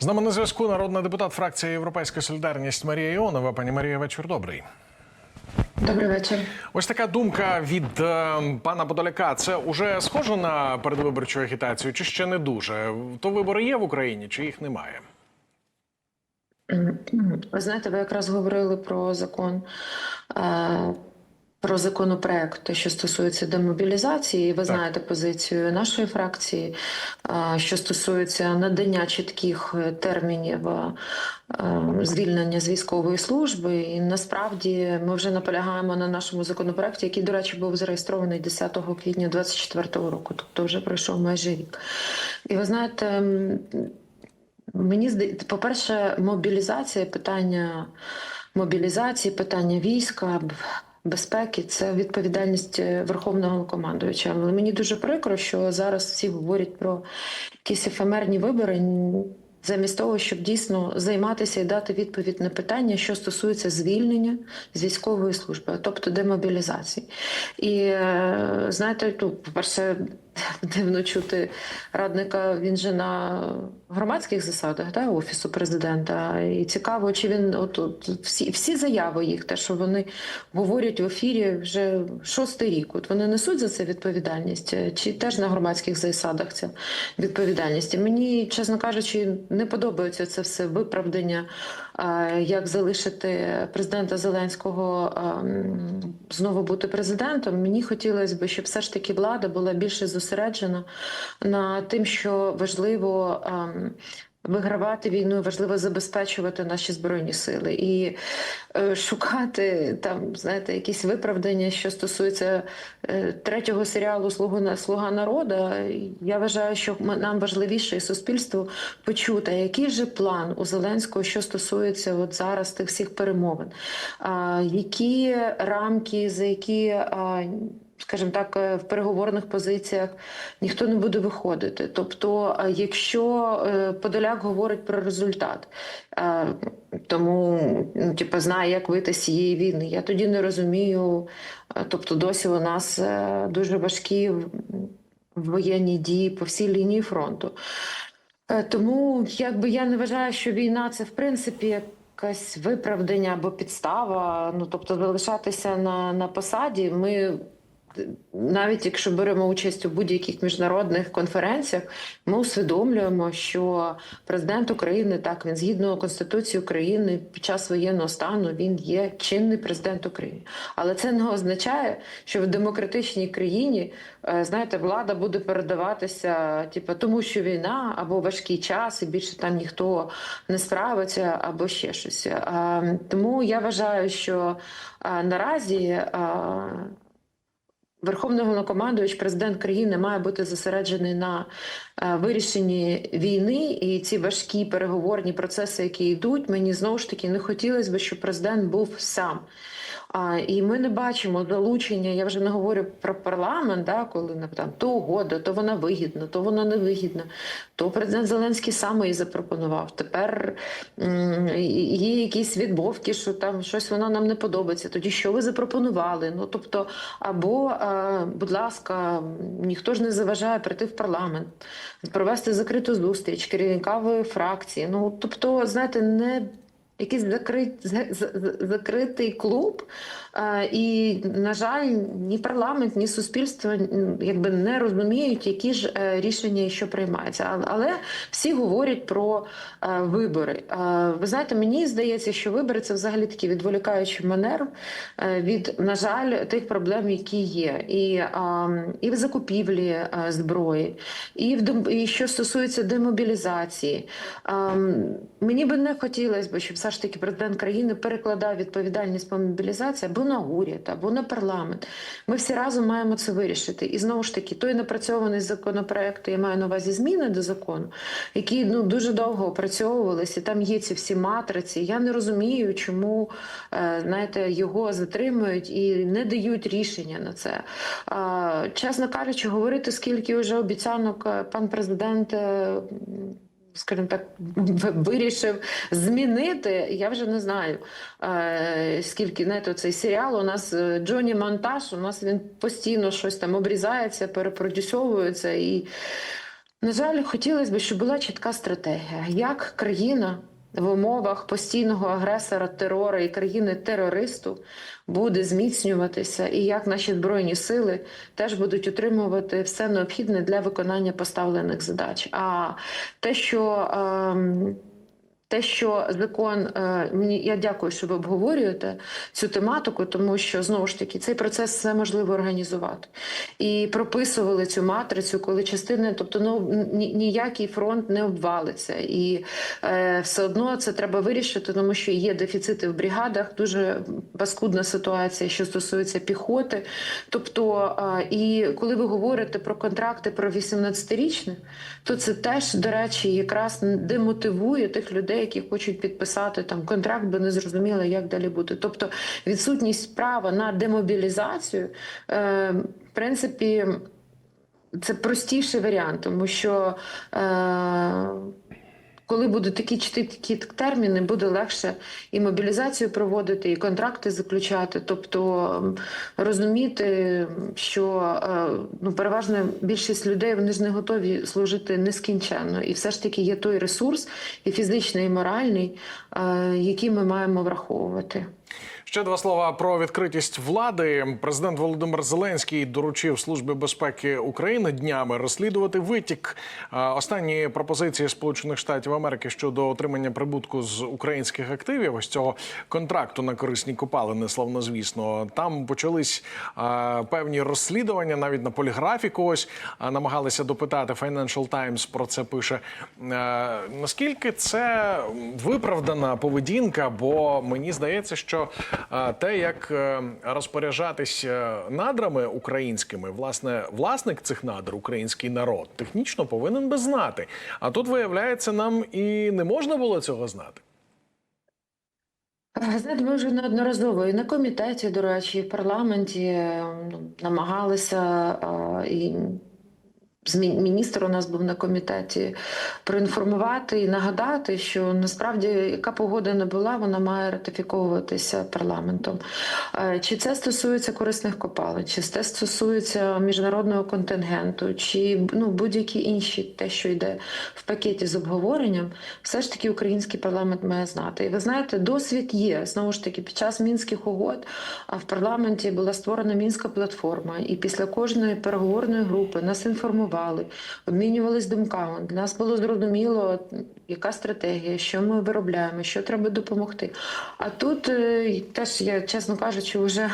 З нами на зв'язку народний депутат фракції Європейська Солідарність Марія Іонова. Пані Марія, вечір добрий. Добрий вечір. Ось така думка від е, пана Подоляка. Це уже схоже на передвиборчу агітацію, чи ще не дуже? То вибори є в Україні, чи їх немає? Ви знаєте, ви якраз говорили про закон. е, Про законопроект, що стосується демобілізації, ви знаєте позицію нашої фракції, що стосується надання чітких е, термінів е, звільнення з військової служби. І насправді ми вже наполягаємо на нашому законопроекті, який, до речі, був зареєстрований 10 квітня 2024 року, тобто вже пройшов майже рік. І ви знаєте. Мені здається, по-перше, мобілізація, питання мобілізації, питання війська, безпеки це відповідальність е, верховного командуюча. Але мені дуже прикро, що зараз всі говорять про якісь ефемерні вибори. Замість того, щоб дійсно займатися і дати відповідь на питання, що стосується звільнення з військової служби, тобто демобілізації. І е, знаєте, ну, по-перше, дивно чути радника. Він же на громадських засадах да, офісу президента. І цікаво, чи він от, от всі, всі заяви їх, те, що вони говорять в ефірі вже шостий рік. От вони несуть за це відповідальність, е, чи теж на громадських засадах ця відповідальність. Мені, чесно кажучи, не подобається це все виправдання, як залишити президента Зеленського ем, знову бути президентом. Мені хотілося б, щоб все ж таки влада була більше зосереджена на тим, що важливо. Вигравати війну важливо забезпечувати наші збройні сили і е, шукати там, знаєте, якісь виправдання, що стосується е, третього серіалу Слуга народу. Я вважаю, що нам важливіше і суспільству почути, який же план у Зеленського, що стосується от зараз тих всіх перемовин, які рамки, за які. Скажімо так, е, в переговорних позиціях ніхто не буде виходити. Тобто, е, якщо е, Подоляк говорить про результат, тому ну, типу, знає, як вийти з цієї війни, я тоді не розумію. Тобто, досі у нас дуже важкі воєнні дії по всій лінії фронту. Тому якби я не вважаю, що війна це в принципі якесь виправдання або підстава. Ну тобто залишатися на, на посаді. Ми навіть якщо беремо участь у будь-яких міжнародних конференціях, ми усвідомлюємо, що президент України так він згідно конституції України під час воєнного стану він є чинний президент України. Але це не означає, що в демократичній країні е, знаєте, влада буде передаватися, типу, тому що війна або важкий час, і більше там ніхто не справиться, або ще щось. Е, Тому я вважаю, що е, наразі. Верховний головнокомандувач, президент країни має бути зосереджений на е, вирішенні війни і ці важкі переговорні процеси, які йдуть. Мені знову ж таки не хотілося б, щоб президент був сам. А, і ми не бачимо залучення. Я вже не говорю про парламент, да, коли там то угода, то вона вигідна, то вона не вигідна. То президент Зеленський сам її запропонував. Тепер є якісь відмовки, що там щось воно нам не подобається. Тоді що ви запропонували? Ну тобто, або, е, будь ласка, ніхто ж не заважає прийти в парламент, провести закриту зустріч керівникової фракції. Ну тобто, знаєте, не якийсь закрит, за- за- за- закритий клуб, е, і, на жаль, ні парламент, ні суспільство якби не розуміють, які ж е, рішення що приймаються. Але всі говорять про е, вибори. Ви знаєте, мені здається, що вибори це взагалі такий відволікаючий манер від, на жаль, тих проблем, які є, і, і в закупівлі зброї, і в і що стосується демобілізації. Ем, Мені би не хотілося б, щоб все ж таки президент країни перекладав відповідальність по мобілізації або на уряд, або на парламент. Ми всі разом маємо це вирішити. І знову ж таки, той напрацьований законопроект, я маю на увазі зміни до закону, які ну дуже довго опрацьовувалися. Там є ці всі матриці. Я не розумію, чому е, знаєте, його затримують і не дають рішення на це. Чесно кажучи, говорити, скільки вже обіцянок е, пан президент. Е, Скажімо так, вирішив змінити. Я вже не знаю, скільки скільки то цей серіал. У нас е, Джоні Монтаж, у нас він постійно щось там обрізається, перепродюсовується і. На жаль, хотілося б, щоб була чітка стратегія, як країна в умовах постійного агресора, терора і країни-терористу буде зміцнюватися, і як наші збройні сили теж будуть отримувати все необхідне для виконання поставлених задач. А те, що ем, те, що закон е, мені я дякую, що ви обговорюєте цю тематику, тому що знову ж таки цей процес все можливо організувати і прописували цю матрицю, коли частини, тобто ну ні- ніякий фронт не обвалиться, і е, все одно це треба вирішити, тому що є дефіцити в бригадах, дуже паскудна ситуація, що стосується піхоти. Тобто, е, і коли ви говорите про контракти про 18-річних, то це теж, до речі, якраз демотивує тих людей, які хочуть підписати там контракт, бо не зрозуміло, як далі буде. Тобто відсутність права на демобілізацію, е, в принципі, це простіший варіант, тому що. Е, коли будуть такі чіткі терміни, буде легше і мобілізацію проводити, і контракти заключати. Тобто розуміти, що е, ну, переважна більшість людей вони ж не готові служити нескінченно. І все ж таки є той ресурс, і фізичний, і моральний, е, який ми маємо враховувати. Ще два слова про відкритість влади. Президент Володимир Зеленський доручив Службі безпеки України днями розслідувати витік останні пропозиції Сполучених Штатів Америки щодо отримання прибутку з українських активів. Ось цього контракту на корисні копалини, славнозвісно. Там почались певні розслідування, навіть на поліграфі когось е, намагалися допитати. Financial Times про це пише. Наскільки це виправдана поведінка? Бо мені здається, що те, як е, розпоряджатись е, надрами українськими, власне, власник цих надр, український народ, технічно повинен би знати. А тут виявляється, нам і не можна було цього знати. Знаєте, ми вже неодноразово і на комітеті, до речі, і в парламенті е, ну, намагалися і міністр у нас був на комітеті проінформувати і нагадати, що насправді яка погода не була, вона має ратифіковуватися парламентом. Е, Чи це стосується корисних копалин, чи це стосується міжнародного контингенту, чи ну будь-які інші, те, що йде в пакеті з обговоренням, все ж таки український парламент має знати. І ви знаєте, досвід є знову ж таки під час мінських угод. В парламенті була створена мінська платформа, і після кожної переговорної групи нас інформували, обмінювались думками. Для нас було зрозуміло, яка стратегія, що ми виробляємо, що треба допомогти. А тут е, теж я, чесно кажучи, вже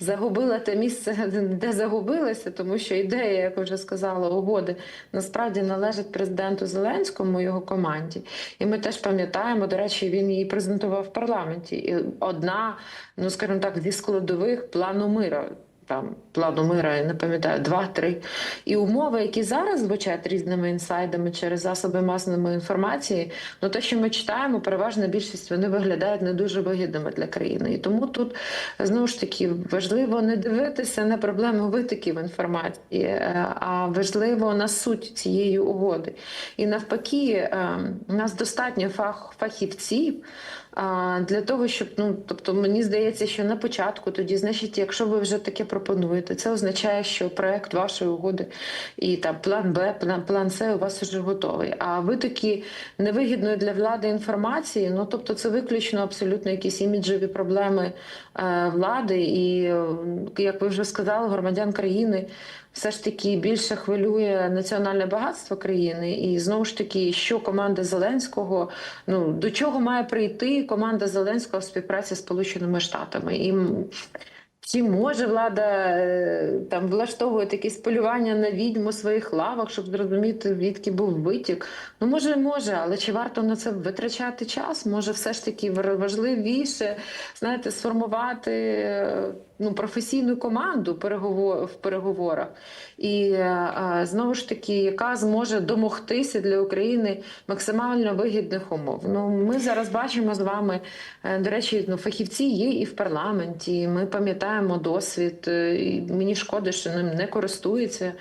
загубила те місце, де загубилася, тому що ідея, як вже сказала, угоди насправді належить президенту Зеленському його команді. І ми теж пам'ятаємо, до речі, він її презентував в парламенті. І одна, ну скажімо так, зі складових плану мира. Там плану мира, я не пам'ятаю, два-три. І умови, які зараз звучать різними інсайдами через засоби масової інформації, ну те, що ми читаємо, переважна більшість вони виглядають не дуже вигідними для країни. І тому тут знову ж таки важливо не дивитися на проблему витоків інформації, е, а важливо на суть цієї угоди. І навпаки, е, у нас достатньо фах, фахівців. Для того, щоб ну тобто мені здається, що на початку тоді, значить, якщо ви вже таке пропонуєте, це означає, що проект вашої угоди і там план Б, план, план С у вас вже готовий. А ви такі невигідної для влади інформації, ну тобто це виключно абсолютно якісь іміджеві проблеми е, влади, і е, як ви вже сказали, громадян країни. Все ж таки більше хвилює національне багатство країни, і знову ж таки, що команда Зеленського, ну до чого має прийти команда Зеленського в співпраці з Сполученими Штатами і. Чи може влада е, там влаштовувати якесь полювання на відьму своїх лавах, щоб зрозуміти, звідки був витік? Ну може, може, але чи варто на це витрачати час? Може, все ж таки важливіше знаєте, сформувати е, ну, професійну команду в переговорах, і е, знову ж таки, яка зможе домогтися для України максимально вигідних умов. Ну ми зараз бачимо з вами. До речі, ну фахівці є і в парламенті. Ми пам'ятаємо. Розглядаємо досвід. е, І мені шкода, що ним не користується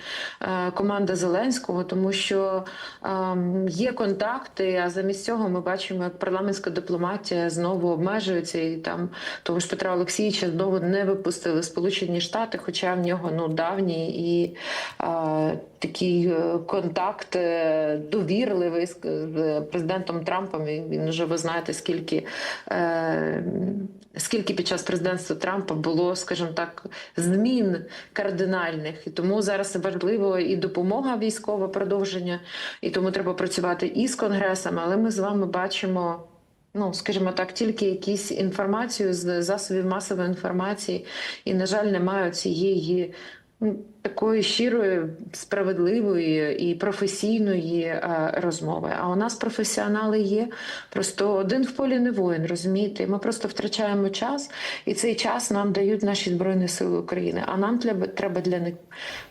е, команда Зеленського, тому що ем, є контакти. А замість цього ми бачимо, як парламентська дипломатія знову обмежується, і там того ж Петра Олексійовича знову не випустили Сполучені Штати, хоча в нього ну давній і е, такий контакт довірливий з президентом Трампом. Він вже ви знаєте, скільки, скільки під час президентства Трампа було, скажімо так, змін кардинальних. І тому зараз важливо і допомога військова продовження, і тому треба працювати і з конгресом. Але ми з вами бачимо. Ну, скажімо так, тільки якісь інформацію з засобів масової інформації, і, на жаль, немає цієї такої щирої, справедливої і професійної е, розмови. А у нас професіонали є. Просто один в полі не воїн, розумієте? Ми просто втрачаємо час, і цей час нам дають наші збройні сили України. А нам треба, треба для них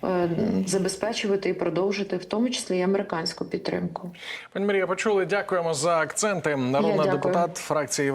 е, забезпечувати і продовжити, в тому числі і американську підтримку. Пані Марія, почули. Дякуємо за акценти. Народна депутат фракції Європейської.